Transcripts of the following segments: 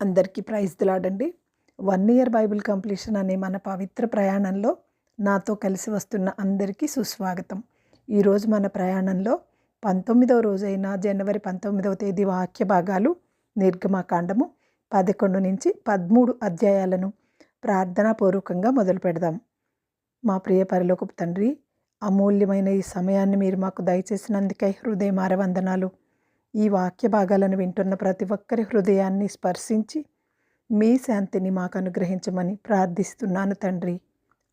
అందరికీ ప్రైజ్ దిలాడండి one year Bible completion అనే మన పవిత్ర ప్రయాణంలో నాతో కలిసి వస్తున్న అందరికీ సుస్వాగతం. ఈరోజు మన ప్రయాణంలో పంతొమ్మిదవ రోజైన జనవరి పంతొమ్మిదవ తేదీ వాక్య భాగాలు నిర్గమాకాండము పదకొండు నుంచి పదమూడు అధ్యాయాలను ప్రార్థనాపూర్వకంగా మొదలు పెడదాం. మా ప్రియ పరిలోకపు తండ్రి అమూల్యమైన ఈ సమయాన్ని మీరు మాకు దయచేసినందుకై హృదయమార వందనాలు. ఈ వాక్య భాగాలను వింటున్న ప్రతి ఒక్కరి హృదయాన్ని స్పర్శించి మీ శాంతిని మాకు అనుగ్రహించమని ప్రార్థిస్తున్నాను తండ్రి.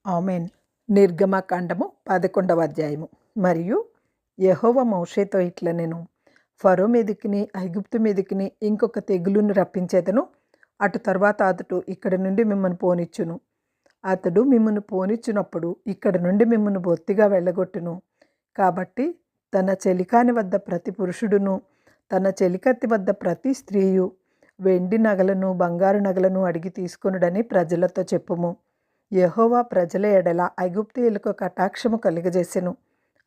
ఆమెన్. నిర్గమకాండము పదకొండవ అధ్యాయము. మరియు యహోవ మౌషేతో ఇట్ల నేను ఫరో మీదకిని ఐగుప్తు మీదికిని ఇంకొక తెగులును రప్పించేదను. అటు తర్వాత అతడు ఇక్కడ నుండి మిమ్మల్ని పోనిచ్చును. అతడు మిమ్మల్ని పోనిచ్చినప్పుడు ఇక్కడ నుండి మిమ్మల్ని బొత్తిగా వెళ్ళగొట్టును. కాబట్టి తన చెలికాని వద్ద ప్రతి పురుషుడును తన చెలికత్తి వద్ద ప్రతి స్త్రీయు వెండి నగలను బంగారు నగలను అడిగి తీసుకొనుడని ప్రజలతో చెప్పుము. యహోవా ప్రజల ఎడల ఐగుప్తీయులకు కటాక్షము కలిగజేసెను.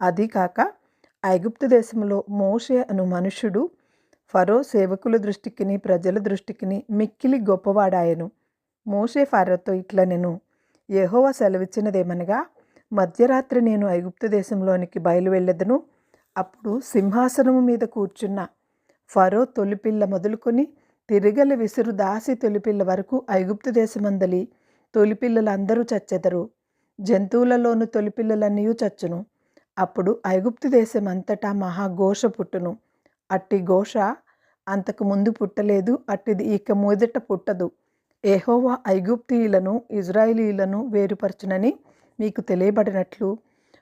అది కాక ఐగుప్తు దేశంలో మోషే అను మనుషుడు ఫరో సేవకుల దృష్టికిని ప్రజల దృష్టికిని మిక్కిలి గొప్పవాడాయను. మోషే ఫరోతో ఇట్లా నేను యహోవా సెలవిచ్చినదేమనగా మధ్యరాత్రి నేను ఐగుప్తు దేశంలోనికి బయలువెళ్ళెదను. అప్పుడు సింహాసనము మీద కూర్చున్న ఫరో తొలిపిల్ల మొదలుకొని తిరగల విసురు దాసి తొలిపిల్ల వరకు ఐగుప్తు దేశమందలి తొలిపిల్లలందరూ చచ్చెదరు. జంతువులలోను తొలిపిల్లలన్నీ చచ్చును. అప్పుడు ఐగుప్తు దేశం అంతటా మహాఘోష పుట్టును. అట్టి ఘోష అంతకు ముందు పుట్టలేదు అట్టిది ఇక మొదట పుట్టదు. ఏహోవా ఐగుప్తీయులను ఇజ్రాయిలీలను వేరుపరచునని మీకు తెలియబడినట్లు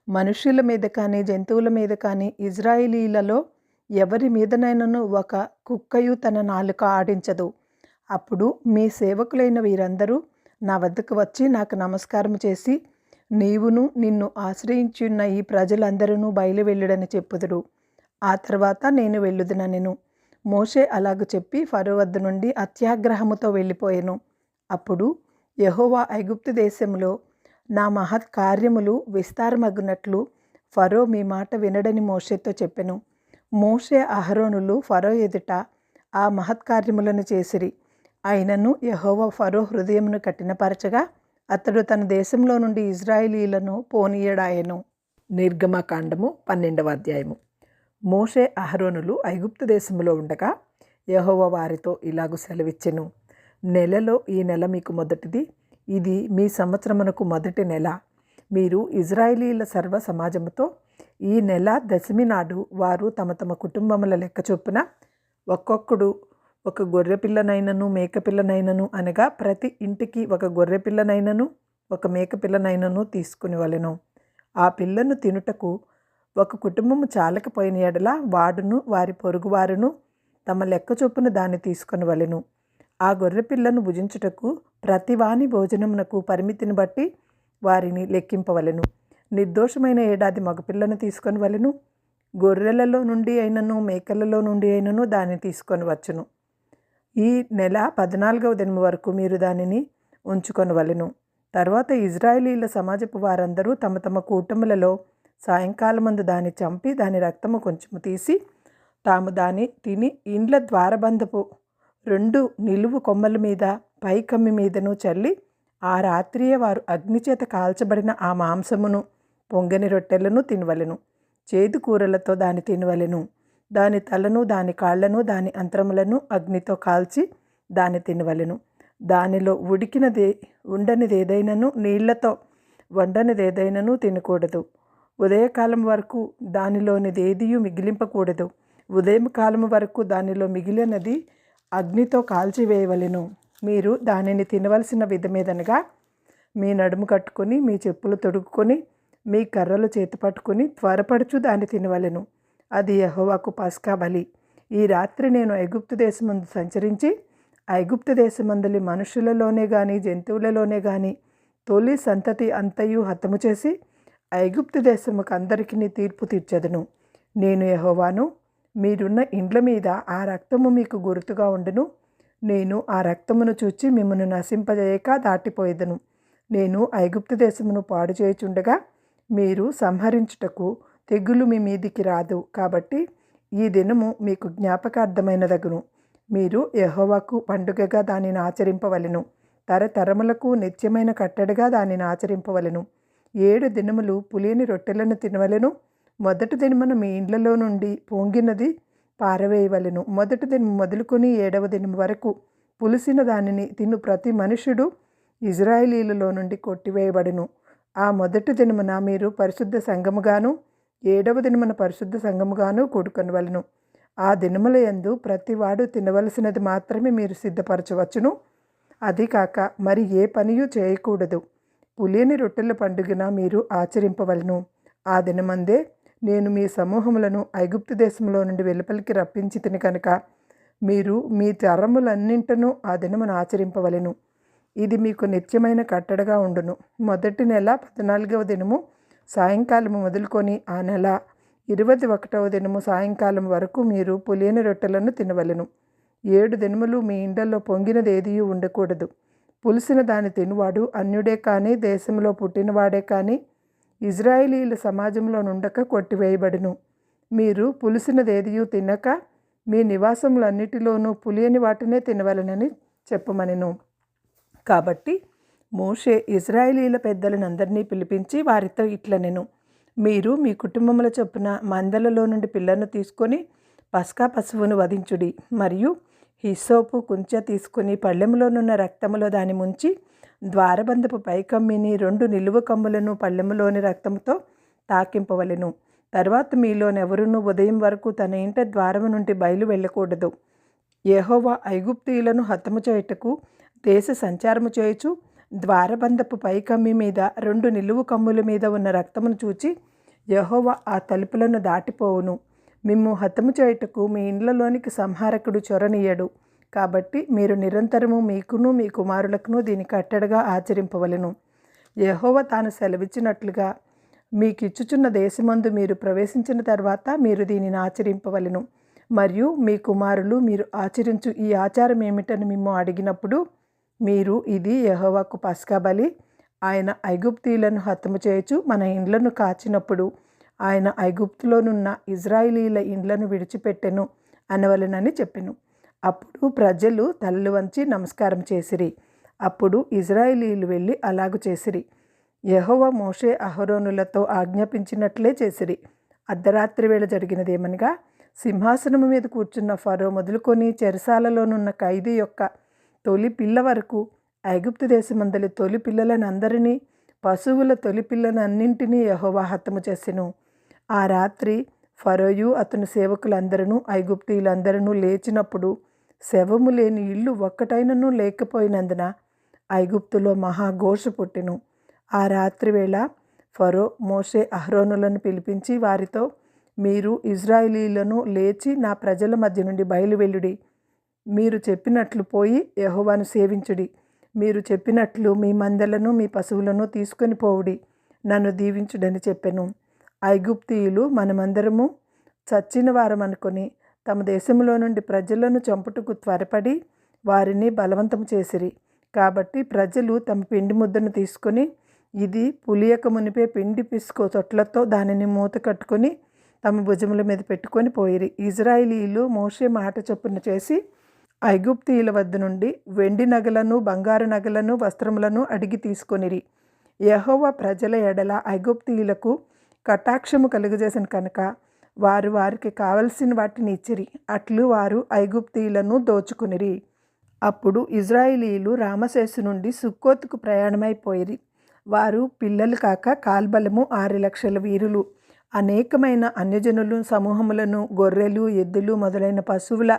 మనుషుల మీద కానీ జంతువుల మీద కానీ ఇజ్రాయిలీలలో ఎవరి మీదనైనను ఒక కుక్కయు తన నాలుక ఆడించదు. అప్పుడు మీ సేవకులైన వీరందరూ నా వద్దకు వచ్చి నాకు నమస్కారం చేసి నీవును నిన్ను ఆశ్రయించున్న ఈ ప్రజలందరూ బయలు వెళ్ళుడని చెప్పుదురు. ఆ తర్వాత నేను వెళ్ళుదునెను మోషే అలాగ చెప్పి ఫరో వద్ద నుండి అత్యాగ్రహముతో వెళ్ళిపోయాను. అప్పుడు యహోవా ఐగుప్తు దేశంలో నా మహత్ కార్యములు విస్తారమగునట్లు ఫరో మీ మాట వినడని మోషేతో చెప్పెను. మోషే అహరోనులు ఫరో ఎదుట ఆ మహత్కార్యములను చేసిరి. ఆయనను యహోవ ఫరో హృదయమును కఠినపరచగా అతడు తన దేశంలో నుండి ఇజ్రాయిలీలను పోనీయడాయను. నిర్గమకాండము పన్నెండవ అధ్యాయము. మోషే అహరోనులు ఐగుప్తు దేశంలో ఉండగా యహోవ వారితో ఇలాగు సెలవిచ్చెను. నెలలో ఈ నెల మీకు మొదటిది. ఇది మీ సంవత్సరమునకు మొదటి నెల. మీరు ఇజ్రాయిలీల సర్వ సమాజముతో ఈ నెల దశమి నాడు వారు తమ తమ కుటుంబముల లెక్క చొప్పున ఒక్కొక్కడు ఒక గొర్రె పిల్లనైనను అనగా ప్రతి ఇంటికి ఒక గొర్రె పిల్లనైనను ఒక మేకపిల్లనైనను తీసుకుని వలెను. ఆ పిల్లను తినుటకు ఒక కుటుంబము చాలకపోయిన ఎడల వాడును వారి పొరుగువారును తమ లెక్క చొప్పున దాన్ని తీసుకొని వలెను. ఆ గొర్రె పిల్లను భుజించుటకు ప్రతివాని భోజనమునకు పరిమితిని బట్టి వారిని లెక్కింపవలెను. నిర్దోషమైన ఏడాది మగపిల్లను తీసుకొని వలెను గొర్రెలలో నుండి అయినను మేకలలో నుండి అయినను దాన్ని తీసుకొని వచ్చును. ఈ నెల పద్నాలుగవ దినం వరకు మీరు దానిని ఉంచుకొని వలెను. తర్వాత ఇజ్రాయేలీల సమాజపు వారందరూ తమ తమ కూటములలో సాయంకాలమందు దాన్ని చంపి దాని రక్తము కొంచెము తీసి తాము దాన్ని తిని ఇండ్ల ద్వారబంధపు రెండు నిలువు కొమ్మల మీద పైకమ్మి మీదను చల్లి ఆ రాత్రియే వారు అగ్నిచేత కాల్చబడిన ఆ మాంసమును పొంగని రొట్టెలను తినవలెను. చేదు కూరలతో దాని తినవలెను. దాని తలను దాని కాళ్ళను దాని అంతరములను అగ్నితో కాల్చి దాన్ని తినవలెను. దానిలో ఉడికినది ఉండనిదేదైనను నీళ్ళతో వండనిదేదైనను తినకూడదు. ఉదయకాలం వరకు దానిలోనిదేదియు మిగిలింపకూడదు. ఉదయం కాలం వరకు దానిలో మిగిలినది అగ్నితో కాల్చివేయవలెను మీరు దానిని తినవలసిన విధమేదనగా మీ నడుము కట్టుకొని మీ చెప్పులు తొడుక్కొని మీ కర్రలు చేతిపట్టుకుని త్వరపడుచు దాన్ని తినవలెను. అది యహోవాకు పస్కా బలి. ఈ రాత్రి నేను ఐగుప్తు దేశమందు సంచరించి ఐగుప్తు దేశమందలి మనుషులలోనే కానీ జంతువులలోనే కానీ తొలి సంతతి అంతయు హతము చేసి ఐగుప్తు దేశముకు అందరికీ తీర్పు తీర్చదును. నేను యహోవాను మీరున్న ఇండ్ల మీద ఆ రక్తము మీకు గుర్తుగా ఉండును. నేను ఆ రక్తమును చూచి మిమ్మల్ని నశింపజేయక దాటిపోయేదను. నేను ఐగుప్తు దేశమును పాడు చేయుచుండగా మీరు సంహరించుటకు తెగులు మీ మీదికి రాదు. కాబట్టి ఈ దినము మీకు జ్ఞాపకార్థమైనదగును. మీరు యహోవాకు పండుగగా దానిని ఆచరింపవలను. తరతరములకు నిత్యమైన కట్టడిగా దానిని ఆచరింపవలను. ఏడు దినములు పులియని రొట్టెలను తినవలెను. మొదటి దినమున మీ ఇండ్లలో నుండి పొంగినది పారవేయవలెను. మొదటి దినం మొదలుకొని ఏడవ దినం వరకు పులిసిన దానిని తిను ప్రతి మనుషుడు ఇజ్రాయిలీలలో నుండి కొట్టివేయబడును. ఆ మొదటి దినమున మీరు పరిశుద్ధ సంఘముగాను ఏడవ దినమున పరిశుద్ధ సంఘముగాను కూడుకొనవలను. ఆ దినముల యందు ప్రతివాడు తినవలసినది మాత్రమే మీరు సిద్ధపరచవచ్చును. అది కాక మరి ఏ పనియు చేయకూడదు. పులియని రొట్టెల పండుగన మీరు ఆచరింపవలను. ఆ దినమందే నేను మీ సమూహములను ఐగుప్తు దేశంలో నుండి వెలుపలికి రప్పించి తిని కనుక మీరు మీ తరములన్నింటనూ ఆ దినమును ఆచరింపవలెను. ఇది మీకు నిత్యమైన కట్టడగా ఉండును. మొదటి నెల పద్నాలుగవ దినము సాయంకాలము మొదలుకొని ఆ నెల ఇరవై ఒకటవ దినము సాయంకాలం వరకు మీరు పులియని రొట్టెలను తినవలెను. ఏడు దినములు మీ ఇండల్లో పొంగినది ఏదీ ఉండకూడదు. పులిసిన దాని తినువాడు అన్యుడే కానీ దేశంలో పుట్టినవాడే కానీ ఇజ్రాయిలీల సమాజంలో నుండక కొట్టివేయబడును. మీరు పులిసినదేదియు తినక మీ నివాసములన్నిటిలోనూ పులియని వాటినే తినవలనని చెప్పమనెను. కాబట్టి మోషే ఇజ్రాయేలీల పెద్దలనందరినీ పిలిపించి వారితో ఇట్లనెను మీరు మీ కుటుంబముల చొప్పున మందలలో నుండి పిల్లను తీసుకొని పస్కా పశువును వధించుడి మరియు హిస్సోపు కుంచ తీసుకుని పళ్ళెములోనున్న రక్తములో దాని ముంచి ద్వారబంధపు పైకమ్మిని రెండు నిలువ కమ్ములను పళ్ళెములోని రక్తంతో తాకింపవలెను. తర్వాత మీలోనెవరునూ ఉదయం వరకు తన ఇంట ద్వారము నుండి బయలు వెళ్ళకూడదు. యెహోవా ఐగుప్తీయులను హతము చేయుటకు దేశ సంచారము చేయుచు ద్వారబంధపు పైకమ్మి మీద రెండు నిలువు కమ్ముల మీద ఉన్న రక్తమును చూచి యహోవ ఆ తలుపులను దాటిపోవును. మిమ్ము హతము చేయుటకు మీ ఇండ్లలోనికి సంహారకుడు చొరనీయడు కాబట్టి మీరు నిరంతరము మీకును మీ కుమారులకును దీని కట్టడగా ఆచరింపవలెను. యహోవ తాను సెలవిచ్చినట్లుగా మీకు ఇచ్చుచున్న దేశమందు మీరు ప్రవేశించిన తర్వాత మీరు దీనిని ఆచరింపవలను. మరియు మీ కుమారులు మీరు ఆచరించు ఈ ఆచారం ఏమిటని మిమ్ము అడిగినప్పుడు మీరు ఇది యహోవాకు పస్కా బలి. ఆయన ఐగుప్తీయులను హతము చేయొచ్చు మన ఇండ్లను కాచినప్పుడు ఆయన ఐగుప్తులోనున్న ఇజ్రాయిలీల ఇండ్లను విడిచిపెట్టెను అనవలనని చెప్పెను. అప్పుడు ప్రజలు తలలు వంచి నమస్కారం చేసిరి. అప్పుడు ఇజ్రాయిలీలు వెళ్ళి అలాగు చేసిరి. యహోవ మోషే అహరోనులతో ఆజ్ఞాపించినట్లే చేసిరి. అర్ధరాత్రి వేళ జరిగినదేమనగా సింహాసనము మీద కూర్చున్న ఫరో మొదలుకొని చెరసాలలోనున్న ఖైదీ యొక్క తొలి పిల్ల వరకు ఐగుప్తు దేశమందలి తొలి పిల్లలనందరినీ పశువుల తొలి పిల్లనన్నింటినీ యహోవా హతము చేసెను. ఆ రాత్రి ఫరోయు అతని సేవకులందరూ ఐగుప్తీయులందరూ లేచినప్పుడు శవము లేని ఇల్లు ఒక్కటైనను లేకపోయినందున ఐగుప్తులో మహాఘోష పుట్టెను. ఆ రాత్రి వేళ ఫరో మోషే అహ్రోనులను పిలిపించి వారితో మీరు ఇజ్రాయిలీలను లేచి నా ప్రజల మధ్య నుండి బయలువెళ్ళుడి. మీరు చెప్పినట్లు పోయి యహోవాను సేవించుడి. మీరు చెప్పినట్లు మీ మందలను మీ పశువులను తీసుకొని పోవుడి. నన్ను దీవించుడని చెప్పెను. ఐగుప్తీయులు మనమందరము చచ్చిన వారం అనుకొని తమ దేశంలో నుండి ప్రజలను చంపుటకు త్వరపడి వారిని బలవంతం చేసిరి. కాబట్టి ప్రజలు తమ పిండి ముద్దను తీసుకొని ఇది పులియక మునిపే పిండి పిసుకో తొట్లతో దానిని మూత కట్టుకొని తమ భుజముల మీద పెట్టుకొని పోయిరి. ఇజ్రాయిలీలు మోషే మాట చొప్పున చేసి ఐగుప్తీయుల వద్ద నుండి వెండి నగలను బంగారు నగలను వస్త్రములను అడిగి తీసుకొనిరి. యహోవ ప్రజల ఎడల ఐగుప్తీయులకు కటాక్షము కలుగజేసిన కనుక వారు వారికి కావలసిన వాటిని ఇచ్చిరి. అట్లు వారు ఐగుప్తీయులను దోచుకునిరి. అప్పుడు ఇజ్రాయిలీలు రామశేషు నుండి సుక్కోత్కు ప్రయాణమైపోయిరి వారు పిల్లలు కాక కాల్బలము ఆరు లక్షల వీరులు. అనేకమైన అన్యజనులు సమూహములను గొర్రెలు ఎద్దులు మొదలైన పశువుల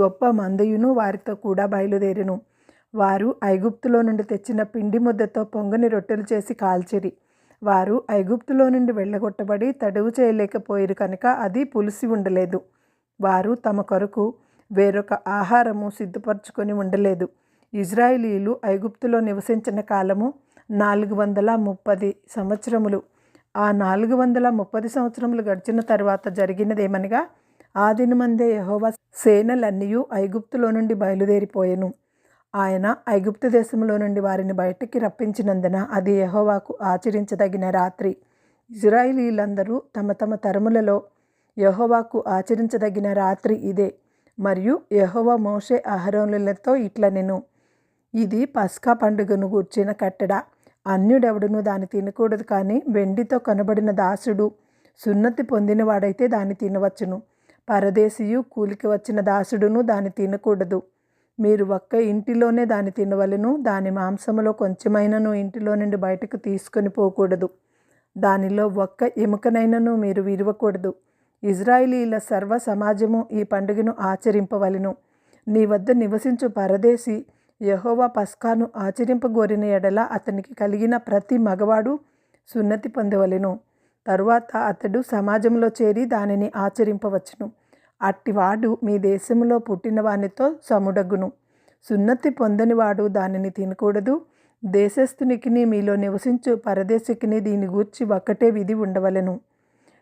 గొప్ప మందయును వారితో కూడా బయలుదేరెను. వారు ఐగుప్తులో నుండి తెచ్చిన పిండి ముద్దతో పొంగని రొట్టెలు చేసి కాల్చిరి. వారు ఐగుప్తులో నుండి వెళ్ళగొట్టబడి తడువు చేయలేకపోయారు కనుక అది పులిసి ఉండలేదు. వారు తమ కొరకు వేరొక ఆహారము సిద్ధపరచుకొని ఉండలేదు. ఇజ్రాయిలీలు ఐగుప్తులో నివసించిన కాలము నాలుగు వందల ముప్పది సంవత్సరములు. ఆ నాలుగు వందల ముప్పది సంవత్సరములు గడిచిన తర్వాత జరిగినదేమనగా ఆ దినమందే యహోవా సేనలన్నీ ఐగుప్తులో నుండి బయలుదేరిపోయెను. ఆయన ఐగుప్తు దేశంలో నుండి వారిని బయటికి రప్పించినందున అది యహోవాకు ఆచరించదగిన రాత్రి. ఇజ్రాయిలీలందరూ తమ తమ తరములలో యహోవాకు ఆచరించదగిన రాత్రి ఇదే. మరియు యహోవా మోషే అహరోనులతో ఇట్ల నేను. ఇది పస్కా పండుగను గూర్చిన కట్టడ. అన్యుడెవడును దాన్ని తినకూడదు కానీ వెండితో కనబడిన దాసుడు సున్నతి పొందినవాడైతే దాన్ని తినవచ్చును. పరదేశియు కూలికి వచ్చిన దాసుడును దాన్ని తినకూడదు. మీరు ఒక్క ఇంటిలోనే దాన్ని తినవలను. దాని మాంసములో కొంచెమైనను ఇంటిలో నుండి బయటకు తీసుకొని పోకూడదు. దానిలో ఒక్క ఎముకనైనను మీరు విరవకూడదు. ఇజ్రాయిలీల సర్వ సమాజము ఈ పండుగను ఆచరింపవలను. నీ వద్ద నివసించు పరదేశి యహోవా పస్కాను ఆచరింపగోరిన ఎడల అతనికి కలిగిన ప్రతి మగవాడు సున్నతి పొందవలెను. తరువాత అతడు సమాజంలో చేరి దానిని ఆచరింపవచ్చును. అట్టివాడు మీ దేశంలో పుట్టినవానితో సముడగును. సున్నతి పొందనివాడు దానిని తినకూడదు. దేశస్థునికిని మీలో నివసించు పరదేశికిని దీని గూర్చి ఒక్కటే విధి ఉండవలెను.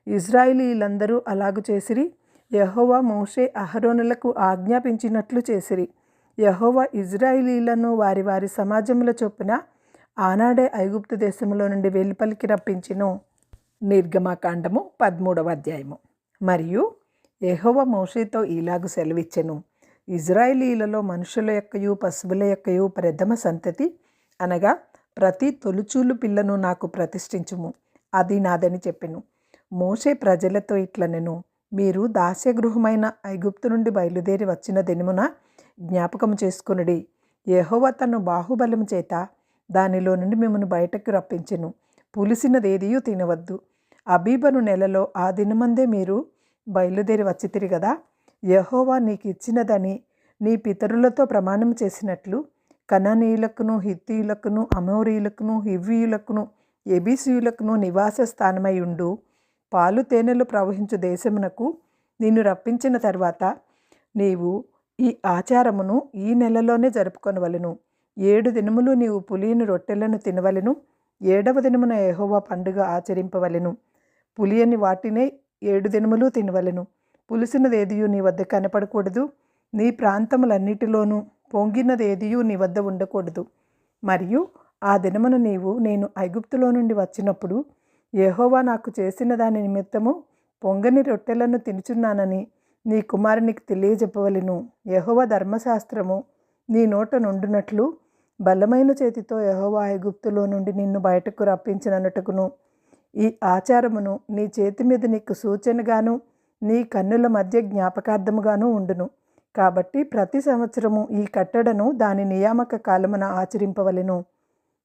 ఇజ్రాయిలీలందరూ అలాగు చేసిరి. యహోవా మోషే అహరోనులకు ఆజ్ఞాపించినట్లు చేసిరి. యహోవా ఇజ్రాయిలీలను వారి వారి సమాజముల చొప్పున ఆనాడే ఐగుప్తు దేశంలో నుండి వెలుపలికి రప్పించిను. నిర్గమాకాండము పదమూడవ అధ్యాయము. మరియు యెహోవా మోషేతో ఇలాగు సెలవిచ్చెను. ఇజ్రాయిలీలలో మనుషుల యొక్కయు పశువుల యొక్కయు ప్రథమ సంతతి అనగా ప్రతి తొలుచూలు పిల్లను నాకు ప్రతిష్ఠించుము అది నాదని చెప్పెను. మోషే ప్రజలతో ఇట్లనెను మీరు దాస్యగృహమైన ఐగుప్తు నుండి బయలుదేరి వచ్చిన దినమున జ్ఞాపకం చేసుకునుడి. యెహోవా తను బాహుబలము చేత దానిలో నుండి మిమ్మల్ని బయటకు రప్పించెను. పులిసినదేదియూ తినవద్దు. అబీబను నెలలో ఆ దినమందే మీరు బయలుదేరి వచ్చితిరి కదా. యహోవా నీకు ఇచ్చినదని నీ పితరులతో ప్రమాణం చేసినట్లు కననీయులకును హిత్తీయులకును అమోరీయులకును హివ్వీయులకును ఎబీసీయులకును నివాస స్థానమై ఉండు. పాలు తేనెలు ప్రవహించు దేశమునకు నిన్ను రప్పించిన తర్వాత నీవు ఈ ఆచారమును ఈ నెలలోనే జరుపుకొనవలెను. ఏడు దినములు నీవు పులియని రొట్టెలను తినవలెను. ఏడవ దినమున ఎహోవా పండుగ ఆచరింపవలను. పులియని వాటినే ఏడు దినములు తినవలెను. పులిసినదేదియు నీ వద్ద కనపడకూడదు. నీ ప్రాంతములన్నిటిలోనూ పొంగినదేదియు నీ వద్ద ఉండకూడదు. మరియు ఆ దినమున నీవు నేను ఐగుప్తులో నుండి వచ్చినప్పుడు యహోవా నాకు చేసిన దాని నిమిత్తము పొంగని రొట్టెలను తినుచున్నానని నీ కుమారునికి తెలియజెప్పవలెను. యెహోవా ధర్మశాస్త్రము నీ నోట నుండునట్లు బలమైన చేతితో యహోవా ఐగుప్తులో నుండి నిన్ను బయటకు రప్పించినట్టుకును ఈ ఆచారమును నీ చేతి మీద నీకు సూచనగాను నీ కన్నుల మధ్య జ్ఞాపకార్థముగాను ఉండును. కాబట్టి ప్రతి సంవత్సరము ఈ కట్టడను దాని నియామక కాలమున ఆచరింపవలెను.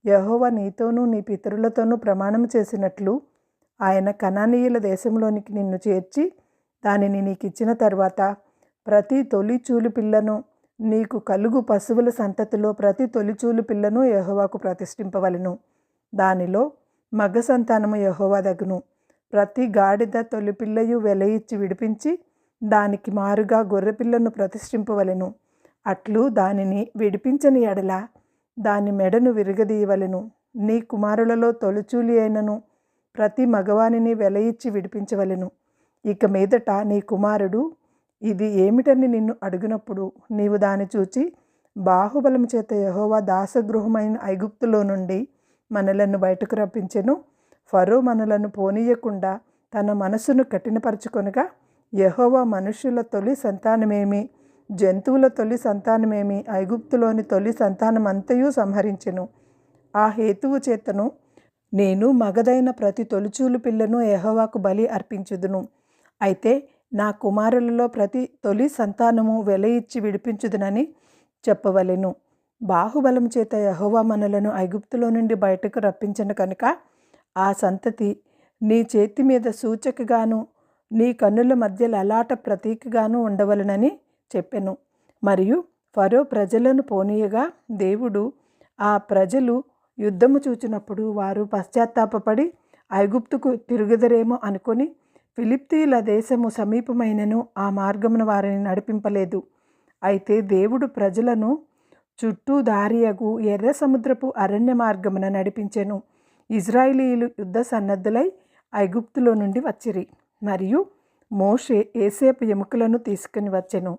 యహోవ నీతోనూ నీ పితరులతోనూ ప్రమాణం చేసినట్లు ఆయన కణానీయుల దేశంలోనికి నిన్ను చేర్చి దానిని నీకు ఇచ్చిన తర్వాత ప్రతి తొలి చూలు పిల్లను నీకు కలుగు పశువుల సంతతిలో ప్రతి తొలిచూలు పిల్లను యహోవాకు ప్రతిష్ఠింపవలను. దానిలో మగ సంతానము యహోవాదగును ప్రతి గాడిద తొలి పిల్లయు వెల ఇచ్చి విడిపించి దానికి మారుగా గొర్రెపిల్లను ప్రతిష్ఠింపవలెను. అట్లు దానిని విడిపించని ఎడల దాని మెడను విరగదీయవలెను. నీ కుమారులలో తొలిచూలి అయినను ప్రతి మగవానిని వెల ఇచ్చి విడిపించవలెను. ఇక మీదట నీ కుమారుడు ఇది ఏమిటని నిన్ను అడిగినప్పుడు నీవు దాన్ని చూచి బాహుబలం చేత యహోవా దాసగృహమైన ఐగుప్తులో నుండి మనలను బయటకు రప్పించెను. ఫరో మనలను పోనీయకుండా తన మనసును కఠినపరచుకొనగా యహోవా మనుషుల తొలి సంతానమేమి? జంతువుల తొలి సంతానమేమి? ఐగుప్తులోని తొలి సంతానమంతయు సంహరించెను. ఆ హేతువు చేతను నేను మగదైన ప్రతి తొలిచూలు పిల్లను యహోవాకు బలి అర్పించుదును. అయితే నా కుమారులలో ప్రతి తొలి సంతానము వెల ఇచ్చి విడిపించుదునని చెప్పవలెను. బాహుబలం చేత యహోవా మనలను ఐగుప్తులో నుండి బయటకు రప్పించిన కనుక ఆ సంతతి నీ చేతి మీద సూచకగాను నీ కన్నుల మధ్య లలాట ప్రతీకగాను ఉండవలనని చెప్పెను. మరియు ఫరో ప్రజలను పోనీయగా దేవుడు ఆ ప్రజలు యుద్ధము చూచినప్పుడు వారు పశ్చాత్తాపడి ఐగుప్తుకు తిరుగుదరేమో అనుకొని ఫిలిప్తీల దేశము సమీపమైనను ఆ మార్గమును వారిని నడిపింపలేదు. అయితే దేవుడు ప్రజలను చుట్టూ దారియగు ఎర్ర సముద్రపు అరణ్య మార్గమున నడిపించెను. ఇజ్రాయిలీలు యుద్ధ సన్నద్ధులై ఐగుప్తులో నుండి వచ్చిరి. మరియు మోషే ఏసేపు ఎముకలను తీసుకుని వచ్చెను.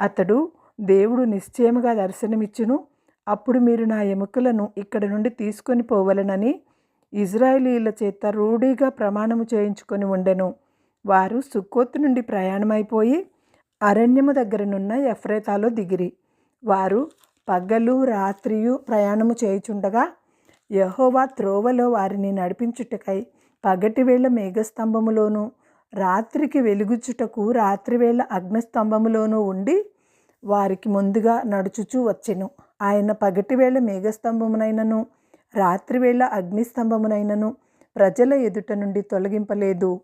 అతడు దేవుడు నిశ్చయముగా దర్శనమిచ్చును. అప్పుడు మీరు నా ఎముకలను ఇక్కడ నుండి తీసుకొని పోవలనని ఇజ్రాయిలీల చేత రూఢీగా ప్రమాణము చేయించుకొని ఉండెను. వారు సుక్కోతు నుండి ప్రయాణమైపోయి అరణ్యము దగ్గరనున్న ఎఫ్రేతాలో దిగిరి. వారు పగలు రాత్రియు ప్రయాణము చేయుచుండగా యహోవా త్రోవలో వారిని నడిపించుటకై పగటివేళ మేఘస్తంభములోను రాత్రికి వెలుగుచుటకు రాత్రివేళ అగ్నిస్తంభములోనూ ఉండి వారికి ముందుగా నడుచుచూ వచ్చెను. ఆయన పగటివేళ మేఘస్తంభమునైనను రాత్రివేళ అగ్నిస్తంభమునైనను ప్రజల ఎదుట నుండి తొలగింపలేదు.